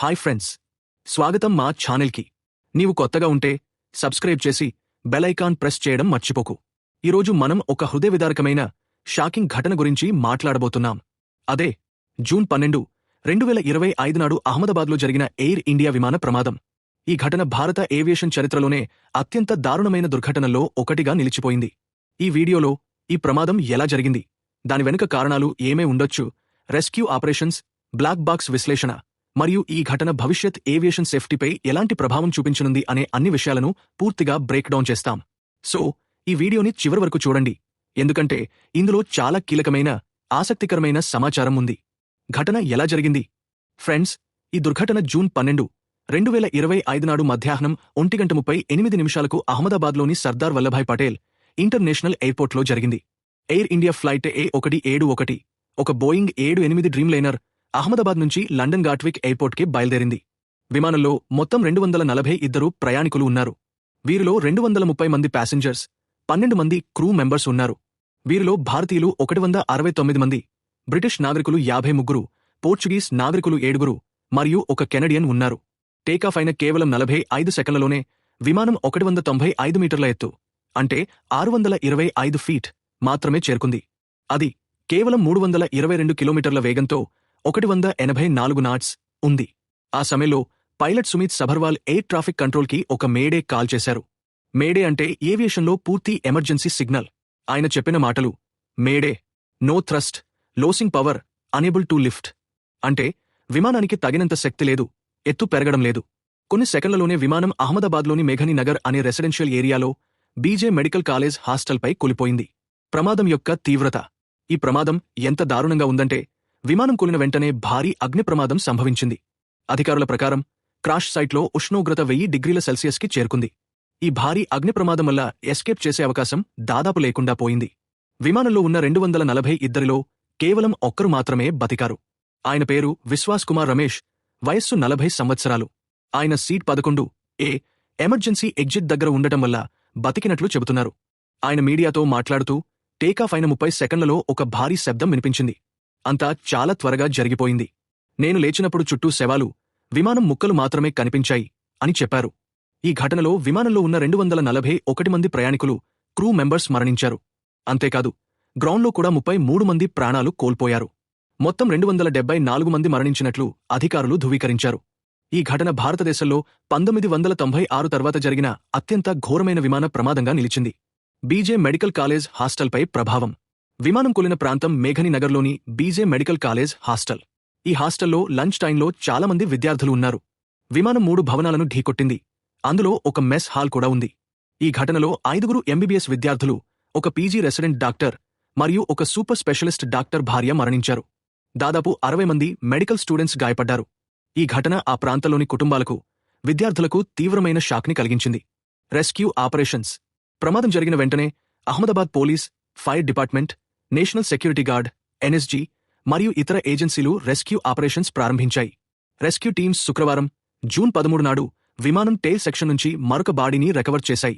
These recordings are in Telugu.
Hi friends. స్వాగతం మా ఛానల్కి. నీవు కొత్తగా ఉంటే సబ్స్క్రైబ్ చేసి బెల్ ఐకాన్ ప్రెస్ చేయడం మర్చిపోకు. ఈరోజు మనం ఒక హృదయ విదారకమైన షాకింగ్ ఘటన గురించి మాట్లాడబోతున్నాం. అదే జూన్ పన్నెండు రెండు వేల ఇరవై ఐదు నాడు అహ్మదాబాద్లో జరిగిన ఎయిర్ ఇండియా విమాన ప్రమాదం. ఈ ఘటన భారత ఏవియేషన్ చరిత్రలోనే అత్యంత దారుణమైన దుర్ఘటనల్లో ఒకటిగా నిలిచిపోయింది. ఈ వీడియోలో ఈ ప్రమాదం ఎలా జరిగింది? దాని వెనుక కారణాలు ఏమే ఉండొచ్చు? రెస్క్యూ ఆపరేషన్స్ బ్లాక్ బాక్స్ విశ్లేషణ మరియు ఈ ఘటన భవిష్యత్ ఏవియేషన్ సేఫ్టీపై ఎలాంటి ప్రభావం చూపించనుంది అనే అన్ని విషయాలను పూర్తిగా బ్రేక్ డౌన్ చేస్తాం. సో ఈ వీడియోని చివరి వరకు చూడండి. ఎందుకంటే ఇందులో చాలా కీలకమైన ఆసక్తికరమైన సమాచారం ఉంది. ఘటన ఎలా జరిగింది? ఫ్రెండ్స్ ఈ దుర్ఘటన జూన్ పన్నెండు రెండు వేల ఇరవై ఐదు నాడు మధ్యాహ్నం ఒంటి గంట ముప్పై ఎనిమిది నిమిషాలకు అహ్మదాబాద్లోని సర్దార్ వల్లభాయ్ పటేల్ ఇంటర్నేషనల్ ఎయిర్పోర్ట్లో జరిగింది. ఎయిర్ ఇండియా ఫ్లైట్ ఏ ఒకటి ఏడు ఒకటి ఒక బోయింగ్ ఏడు ఎనిమిది డ్రీమ్ లైనర్ అహ్మదాబాద్ నుంచి లండన్ గాట్విక్ ఎయిర్పోర్ట్కి బయలుదేరింది. విమానంలో మొత్తం రెండు వందల నలభై ఇద్దరు ప్రయాణికులు ఉన్నారు. వీరిలో రెండు వందల ముప్పై మంది ప్యాసింజర్స్ పన్నెండు మంది క్రూ మెంబర్స్ ఉన్నారు. వీరిలో భారతీయులు ఒకటి వంద అరవై తొమ్మిది మంది బ్రిటిష్ నాగరికులు యాభై ముగ్గురు పోర్చుగీస్ నాగరికులు ఏడుగురు మరియు ఒక కెనడియన్ ఉన్నారు. టేకాఫ్ అయిన కేవలం నలభై ఐదు సెకన్లలోనే విమానం ఒకటి వంద తొంభై ఐదు మీటర్ల ఎత్తు అంటే ఆరు వందల ఇరవై ఐదు ఫీట్ మాత్రమే చేరుకుంది. అది కేవలం మూడు వందల ఇరవై రెండు కిలోమీటర్ల వేగంతో ఒకటి వంద ఎనభై నాలుగు నాట్స్ ఉంది. ఆ సమయంలో pilot Sumit Sabharwal air traffic కంట్రోల్కి ఒక మేడే కాల్ చేశారు. మేడే అంటే ఏవియేషన్లో పూర్తి ఎమర్జెన్సీ సిగ్నల్. ఆయన చెప్పిన మాటలు mayday no thrust losing power unable to lift. అంటే విమానానికి తగినంత శక్తి లేదు ఎత్తు పెరగడం లేదు. కొన్ని సెకండ్లలోనే విమానం అహ్మదాబాద్లోని మేఘని నగర్ అనే రెసిడెన్షియల్ ఏరియాలో బీజే మెడికల్ కాలేజ్ హాస్టల్పై కూలిపోయింది. ప్రమాదం యొక్క తీవ్రత. ఈ ప్రమాదం ఎంత దారుణంగా ఉందంటే విమానం కూలిన వెంటనే భారీ అగ్ని ప్రమాదం సంభవించింది. అధికారుల ప్రకారం క్రాష్ సైట్లో ఉష్ణోగ్రత వెయ్యి డిగ్రీల సెల్సియస్కి చేరుకుంది. ఈ భారీ అగ్ని ప్రమాదం వల్ల ఎస్కేప్ చేసే అవకాశం దాదాపు లేకుండా పోయింది. విమానంలో ఉన్న రెండు వందల నలభై ఇద్దరిలో కేవలం ఒక్కరు మాత్రమే బతికారు. ఆయన పేరు విశ్వాస్ కుమార్ రమేష్ వయస్సు నలభై సంవత్సరాలు. ఆయన సీట్ పదకొండు ఏ ఎమర్జెన్సీ ఎగ్జిట్ దగ్గర ఉండటం వల్ల బతికినట్లు చెబుతున్నారు. ఆయన మీడియాతో మాట్లాడుతూ టేకాఫ్ అయిన ముప్పై సెకండ్లలో ఒక భారీ శబ్దం వినిపించింది. అంతా చాలా త్వరగా జరిగిపోయింది. నేను లేచినప్పుడు చుట్టూ శవాలు విమానం ముక్కలు మాత్రమే కనిపించాయి అని చెప్పారు. ఈ ఘటనలో విమానంలో ఉన్న రెండు వందల నలభై ఒకటి మంది ప్రయాణికులు క్రూ మెంబర్స్ మరణించారు. అంతేకాదు గ్రౌండ్లో కూడా ముప్పై మూడు మంది ప్రాణాలు కోల్పోయారు. మొత్తం రెండు వందల డెబ్బై నాలుగు మంది మరణించినట్లు అధికారులు ధృవీకరించారు. ఈ ఘటన భారతదేశంలో పంతొమ్మిది వందల తొంభై ఆరు తర్వాత జరిగిన అత్యంత ఘోరమైన విమాన ప్రమాదంగా నిలిచింది. బీజే మెడికల్ కాలేజ్ హాస్టల్పై ప్రభావం విమానం కొలిన ప్రాంతం మేఘని నగర్లోని బీజే మెడికల్ కాలేజ్ హాస్టల్. ఈ హాస్టల్లో లంచ్ టైంలో చాలామంది విద్యార్థులు ఉన్నారు. విమానం మూడు భవనాలను ఢీకొట్టింది. అందులో ఒక మెస్ హాల్ కూడా ఉంది. ఈ ఘటనలో ఐదుగురు ఎంబీబీఎస్ విద్యార్థులు ఒక పీజీ రెసిడెంట్ డాక్టర్ మరియు ఒక సూపర్ స్పెషలిస్ట్ డాక్టర్ భార్య మరణించారు. దాదాపు అరవై మంది మెడికల్ స్టూడెంట్స్ గాయపడ్డారు. ఈ ఘటన ఆ ప్రాంతంలోని కుటుంబాలకు విద్యార్థులకు తీవ్రమైన షాక్ని కలిగించింది. Rescue operations. ప్రమాదం జరిగిన వెంటనే Ahmedabad police fire department national security guard NSG మరియు ఇతర ఏజెన్సీలు రెస్క్యూ ఆపరేషన్స్ ప్రారంభించాయి. రెస్క్యూ టీమ్స్ శుక్రవారం జూన్ పదమూడు నాడు విమానం టేల్ సెక్షన్ నుంచి మరొక బాడీని రికవర్ చేశాయి.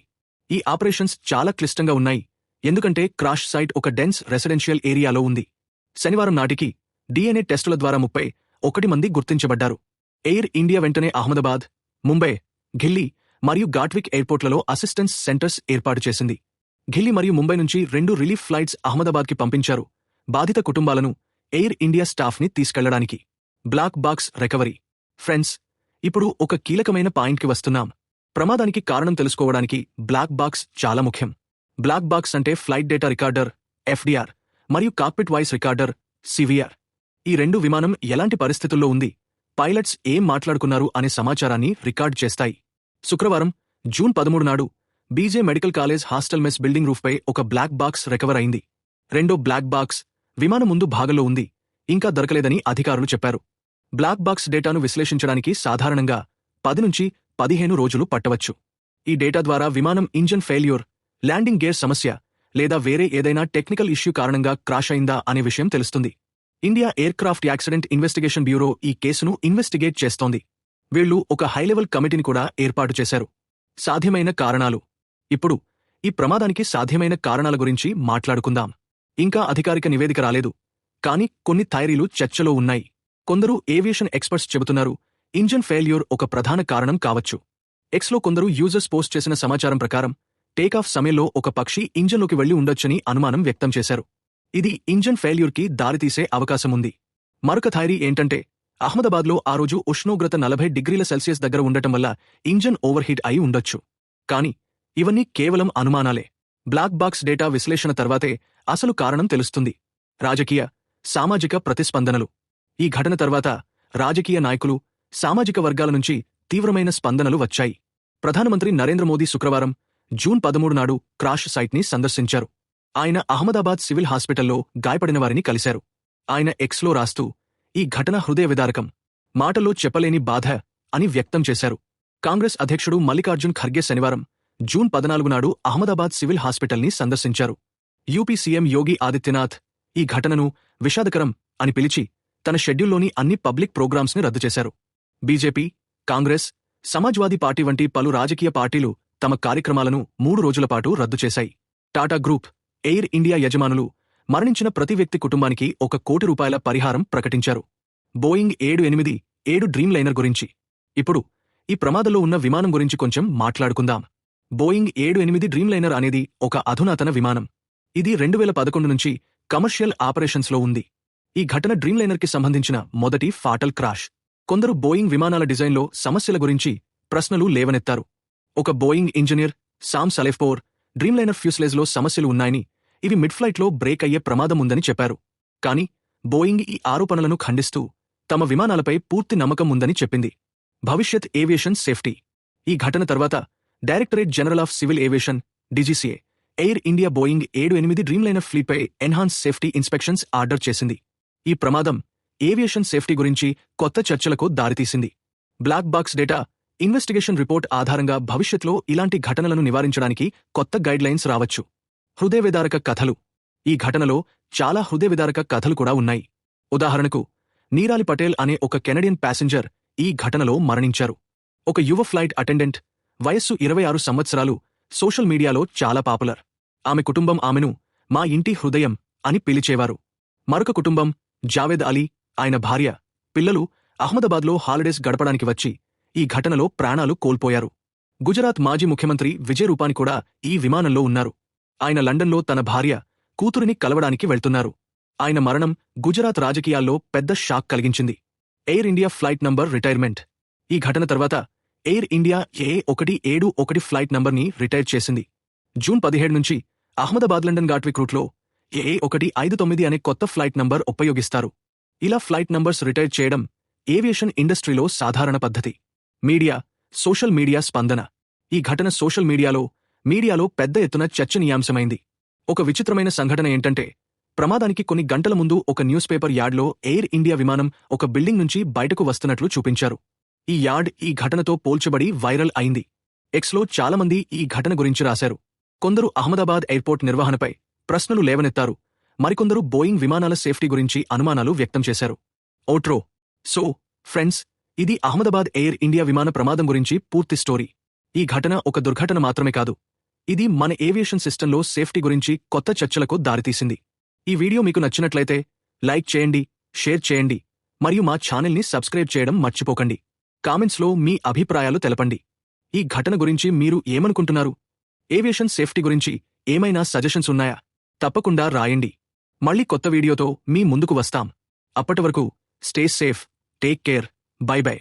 ఈ ఆపరేషన్స్ చాలా క్లిష్టంగా ఉన్నాయి ఎందుకంటే క్రాష్ సైట్ ఒక డెన్స్ రెసిడెన్షియల్ ఏరియాలో ఉంది. శనివారం నాటికి డిఎన్ఏ టెస్టుల ద్వారా ముప్పై ఒకటి మంది గుర్తించబడ్డారు. ఎయిర్ ఇండియా వెంటనే అహ్మదాబాద్ ముంబై ఢిల్లీ మరియు గాట్విక్ ఎయిర్పోర్ట్లలో అసిస్టెన్స్ సెంటర్స్ ఏర్పాటు చేసింది. ఢిల్లీ మరియు ముంబై నుంచి రెండు రిలీఫ్ ఫ్లైట్స్ అహ్మదాబాద్కి పంపించారు. బాధిత కుటుంబాలను ఎయిర్ ఇండియా స్టాఫ్ని తీసుకెళ్ళడానికి. Black box recovery. ఫ్రెండ్స్ ఇప్పుడు ఒక కీలకమైన పాయింట్కి వస్తున్నాం. ప్రమాదానికి కారణం తెలుసుకోవడానికి బ్లాక్ బాక్స్ చాలా ముఖ్యం. బ్లాక్ బాక్స్ అంటే ఫ్లైట్ డేటా రికార్డర్ ఎఫ్డిఆర్ మరియు కాక్పిట్ వాయిస్ రికార్డర్ సివిఆర్. ఈ రెండు విమానం ఎలాంటి పరిస్థితుల్లో ఉంది? పైలట్స్ ఏం మాట్లాడుకున్నారు అనే సమాచారాన్ని రికార్డ్ చేస్తాయి. శుక్రవారం జూన్ పదమూడు నాడు BJ medical college hostel mess building రూఫ్పై ఒక బ్లాక్ బాక్స్ రికవర్ అయింది. రెండో బ్లాక్ బాక్స్ విమానం ముందు భాగంలో ఉంది. ఇంకా దొరకలేదని అధికారులు చెప్పారు. బ్లాక్ బాక్స్ డేటాను విశ్లేషించడానికి సాధారణంగా పది నుంచి పదిహేను రోజులు పట్టవచ్చు. ఈ డేటా ద్వారా విమానం ఇంజన్ ఫెయిల్యూర్ ల్యాండింగ్ గేర్ సమస్య లేదా వేరే ఏదైనా టెక్నికల్ ఇష్యూ కారణంగా క్రాష్ అయిందా అనే విషయం తెలుస్తుంది. India aircraft accident investigation bureau ఈ కేసును ఇన్వెస్టిగేట్ చేస్తోంది. వీళ్ళు ఒక హైలెవెల్ కమిటీని కూడా ఏర్పాటు చేశారు. సాధ్యమైన కారణాలు. ఇప్పుడు ఈ ప్రమాదానికి సాధ్యమైన కారణాల గురించి మాట్లాడుకుందాం. ఇంకా అధికారిక నివేదిక రాలేదు. కానీ కొన్ని థైరీలు చర్చలో ఉన్నాయి. కొందరు ఏవియేషన్ ఎక్స్పర్ట్స్ చెబుతున్నారు ఇంజన్ ఫెయిల్యూర్ ఒక ప్రధాన కారణం కావచ్చు. ఎక్స్లో కొందరు యూజర్స్ పోస్ట్ చేసిన సమాచారం ప్రకారం టేకాఫ్ సమయంలో ఒక పక్షి ఇంజన్లోకి వెళ్ళి ఉండొచ్చని అనుమానం వ్యక్తం చేశారు. ఇది ఇంజన్ ఫెయిల్యూర్కి దారితీసే అవకాశముంది మరొక థైరీ ఏంటంటే అహ్మదాబాద్లో ఆ రోజు ఉష్ణోగ్రత నలభై డిగ్రీల సెల్సియస్ దగ్గర ఉండటం వల్ల ఇంజన్ ఓవర్హీట్ అయి ఉండొచ్చు. కానీ ఇవన్నీ కేవలం అనుమానాలే. బ్లాక్ బాక్స్ డేటా విశ్లేషణ తర్వాతే అసలు కారణం తెలుస్తుంది. రాజకీయ సామాజిక ప్రతిస్పందనలు. ఈ ఘటన తర్వాత రాజకీయ నాయకులు సామాజిక వర్గాల నుంచి తీవ్రమైన స్పందనలు వచ్చాయి. ప్రధానమంత్రి నరేంద్ర మోదీ శుక్రవారం జూన్ పదమూడు నాడు క్రాష్ సైట్ని సందర్శించారు. ఆయన అహ్మదాబాద్ సివిల్ హాస్పిటల్లో గాయపడిన వారిని కలిశారు. ఆయన ఎక్స్లో రాస్తూ ఈ ఘటన హృదయ విదారకం మాటలో చెప్పలేని బాధ అని వ్యక్తం చేశారు. కాంగ్రెస్ అధ్యక్షుడు మల్లికార్జున్ ఖర్గే శనివారం జూన్ పద్నాలుగు నాడు అహ్మదాబాద్ సివిల్ హాస్పిటల్ని సందర్శించారు. యూపీ సీఎం యోగి ఆదిత్యనాథ్ ఈ ఘటనను విషాదకరం అని పిలిచి తన షెడ్యూల్లోని అన్ని పబ్లిక్ ప్రోగ్రామ్స్ని రద్దు చేశారు. బీజేపీ కాంగ్రెస్ సమాజ్వాదీ పార్టీ వంటి పలు రాజకీయ పార్టీలు తమ కార్యక్రమాలను మూడు రోజుల పాటు రద్దు చేశాయి. టాటా గ్రూప్ ఎయిర్ ఇండియా యజమానులు మరణించిన ప్రతి వ్యక్తి కుటుంబానికి ఒక కోటి రూపాయల పరిహారం ప్రకటించారు. బోయింగ్ ఏడు ఎనిమిది ఏడు డ్రీమ్లైనర్ గురించి. ఇప్పుడు ఈ ప్రమాదంలో ఉన్న విమానం గురించి కొంచెం మాట్లాడుకుందాం. బోయింగ్ ఏడు ఎనిమిది డ్రీమ్లైనర్ అనేది ఒక అధునాతన విమానం. ఇది రెండు వేల పదకొండు నుంచి కమర్షియల్ ఆపరేషన్స్లో ఉంది. ఈ ఘటన డ్రీమ్లైనర్కి సంబంధించిన మొదటి ఫాటల్ క్రాష్. కొందరు బోయింగ్ విమానాల డిజైన్లో సమస్యల గురించి ప్రశ్నలు లేవనెత్తారు. ఒక Boeing engineer Sam Salehpour Dreamliner ఫ్యూస్లేజ్లో సమస్యలు ఉన్నాయని ఇవి మిడ్ ఫ్లైట్లో బ్రేక్ అయ్యే ప్రమాదం ఉందని చెప్పారు. కానీ బోయింగ్ ఈ ఆరోపణలను ఖండిస్తూ తమ విమానాలపై పూర్తి నమ్మకం ఉందని చెప్పింది. భవిష్యత్ ఏవియేషన్ సేఫ్టీ. ఈ ఘటన తర్వాత directorate general of civil aviation DGCA Air India Boeing ఏడు ఎనిమిది డ్రీమ్లైనర్ ఫ్లీపై ఎన్హాన్స్ సేఫ్టీ ఇన్స్పెక్షన్స్ ఆర్డర్ చేసింది. ఈ ప్రమాదం ఏవియేషన్ సేఫ్టీ గురించి కొత్త చర్చలకు దారితీసింది. Black box data investigation report ఆధారంగా భవిష్యత్లో ఇలాంటి ఘటనలను నివారించడానికి కొత్త గైడ్లైన్స్ రావచ్చు. హృదయవిదారక కథలు. ఈ ఘటనలో చాలా హృదయవిదారక కథలు కూడా ఉన్నాయి. ఉదాహరణకు నీరాలి పటేల్ అనే ఒక కెనడియన్ ప్యాసింజర్ ఈ ఘటనలో మరణించారు. ఒక యువ ఫ్లైట్ అటెండెంట్ వయస్సు ఇరవై ఆరు సంవత్సరాలు సోషల్ మీడియాలో చాలా పాపులర్. ఆమె కుటుంబం ఆమెను మా ఇంటి హృదయం అని పిలిచేవారు. మరొక కుటుంబం జావేద్ అలీ ఆయన భార్య పిల్లలు అహ్మదాబాద్లో హాలిడేస్ గడపడానికి వచ్చి ఈ ఘటనలో ప్రాణాలు కోల్పోయారు. గుజరాత్ మాజీ ముఖ్యమంత్రి విజయ్ రూపాని కూడా ఈ విమానంలో ఉన్నారు. ఆయన లండన్లో తన భార్య కూతురిని కలవడానికి వెళ్తున్నారు. ఆయన మరణం గుజరాత్ రాజకీయాల్లో పెద్ద షాక్ కలిగించింది. Air India flight number retirement. ఈ ఘటన తర్వాత ఎయిర్ ఇండియా ఏ ఒకటి ఏడు ఒకటి ఫ్లైట్ నంబర్ని రిటైర్ చేసింది. జూన్ పదిహేడు నుంచి అహ్మదాబాద్ లండన్ గాట్విక్ రూట్లో ఏ ఒకటి ఐదు తొమ్మిది అనే కొత్త ఫ్లైట్ నంబర్ ఉపయోగిస్తారు. ఇలా ఫ్లైట్ నంబర్స్ రిటైర్ చేయడం ఏవియేషన్ ఇండస్ట్రీలో సాధారణ పద్ధతి. మీడియా సోషల్ మీడియా స్పందన. ఈ ఘటన సోషల్ మీడియాలో మీడియాలో పెద్ద ఎత్తున చర్చనీయాంశమైంది. ఒక విచిత్రమైన సంఘటన ఏంటంటే ప్రమాదానికి కొన్ని గంటల ముందు ఒక న్యూస్ పేపర్ యార్డ్లో ఎయిర్ ఇండియా విమానం ఒక బిల్డింగ్ నుంచి బయటకు వస్తున్నట్లు చూపించారు. ఈ యాడ్ ఈ ఘటనతో పోల్చబడి వైరల్ అయింది. ఎక్స్లో చాలామంది ఈ ఘటన గురించి రాశారు. కొందరు అహ్మదాబాద్ ఎయిర్పోర్ట్ నిర్వహణపై ప్రశ్నలు లేవనెత్తారు. మరికొందరు బోయింగ్ విమానాల సేఫ్టీ గురించి అనుమానాలు వ్యక్తం చేశారు. ఓట్రో. సో ఫ్రెండ్స్ ఇది అహ్మదాబాద్ ఎయిర్ ఇండియా విమాన ప్రమాదం గురించి పూర్తి స్టోరీ. ఈ ఘటన ఒక దుర్ఘటన మాత్రమే కాదు. ఇది మన ఏవియేషన్ సిస్టంలో సేఫ్టీ గురించి కొత్త చర్చలకు దారితీసింది. ఈ వీడియో మీకు నచ్చినట్లయితే లైక్ చేయండి షేర్ చేయండి మరియు మా ఛానల్ని సబ్స్క్రైబ్ చేయడం మర్చిపోకండి. కామెంట్స్లో మీ అభిప్రాయాలు తెలపండి. ఈ ఘటన గురించి మీరు ఏమనుకుంటున్నారు? ఏవియేషన్ సేఫ్టీ గురించి ఏమైనా సజెషన్స్ ఉన్నాయా? తప్పకుండా రాయండి. మళ్ళీ కొత్త వీడియోతో మీ ముందుకు వస్తాం. అప్పటివరకు stay safe take care bye bye.